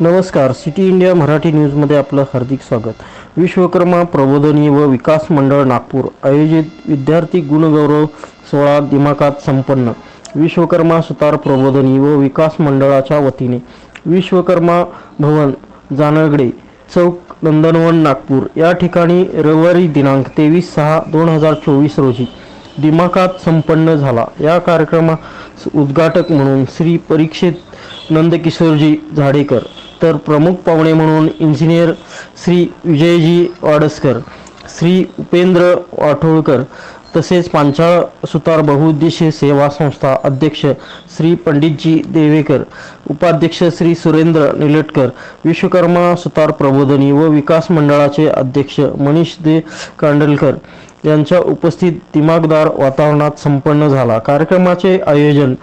नमस्कार. City India Marathi न्यूजमध्ये आपलं हार्दिक स्वागत. विश्वकर्मा प्रबोधनी व विकास मंडळ नागपूर आयोजित विद्यार्थी गुणगौरव सोहळा दिमाकात संपन्न. विश्वकर्मा सुतार प्रबोधनी व विकास मंडळाच्या वतीने विश्वकर्मा भवन जानगडे चौक नंदनवन नागपूर या ठिकाणी रविवारी दिनांक तेवीस सहा दोन हजार चोवीस रोजी दिमाकात संपन्न झाला. या कार्यक्रमा उद्घाटक म्हणून श्री परीक्षित नंदकिशोरजी झाडेकर तर प्रमुख पाहुणे म्हणून इंजिनियर श्री विजयजी वाडसकर श्री उपेंद्र वाठोळकर तसेच पांचाळ सुतार बहुउद्देशीय सेवा संस्था अध्यक्ष श्री पंडितजी देवेकर उपाध्यक्ष श्री सुरेंद्र निलटकर विश्वकर्मा सुतार प्रबोधनी व विकास मंडळाचे अध्यक्ष मनीष दे कांडलकर यांच्या उपस्थित दिमागदार वातावरणात संपन्न झाला. कार्यक्रमाचे आयोजन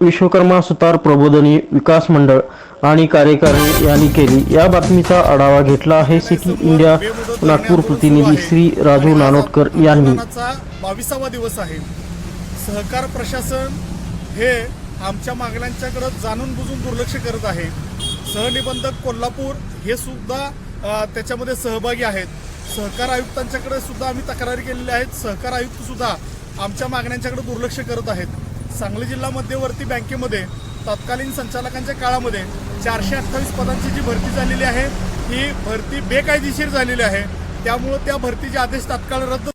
विश्वकर्मा सुतार प्रबोधनी विकास मंडळ आणि कार्यकारिणी यांनी केली. या बातमीचा आढावा घेतला आहे सिटी इंडिया नागपूर प्रतिनिधी श्री राजू नानोटकर यांनी. बावीसावा दिवस आहे. सहकार प्रशासन हे आमच्या मागण्यांच्याकडे जाणून बुजून दुर्लक्ष करत आहे. सहनिबंधक कोल्हापूर हे सुद्धा त्याच्यामध्ये सहभागी आहेत. सहकार आयुक्तांच्याकडे सुद्धा आम्ही तक्रारी केलेल्या आहेत. सहकार आयुक्त सुद्धा आमच्या मागण्यांच्याकडे दुर्लक्ष करत आहेत. सांगली जिल्हा मध्यवर्ती बँकेमध्ये तत्कालीन संचालकांच्या काळामध्ये चारशे अठ्ठावीस पदांची जी भरती झालेली आहे ही भरती बेकायदेशीर झालेली आहे. त्यामुळं त्या भरतीचे आदेश तात्काळ रद्द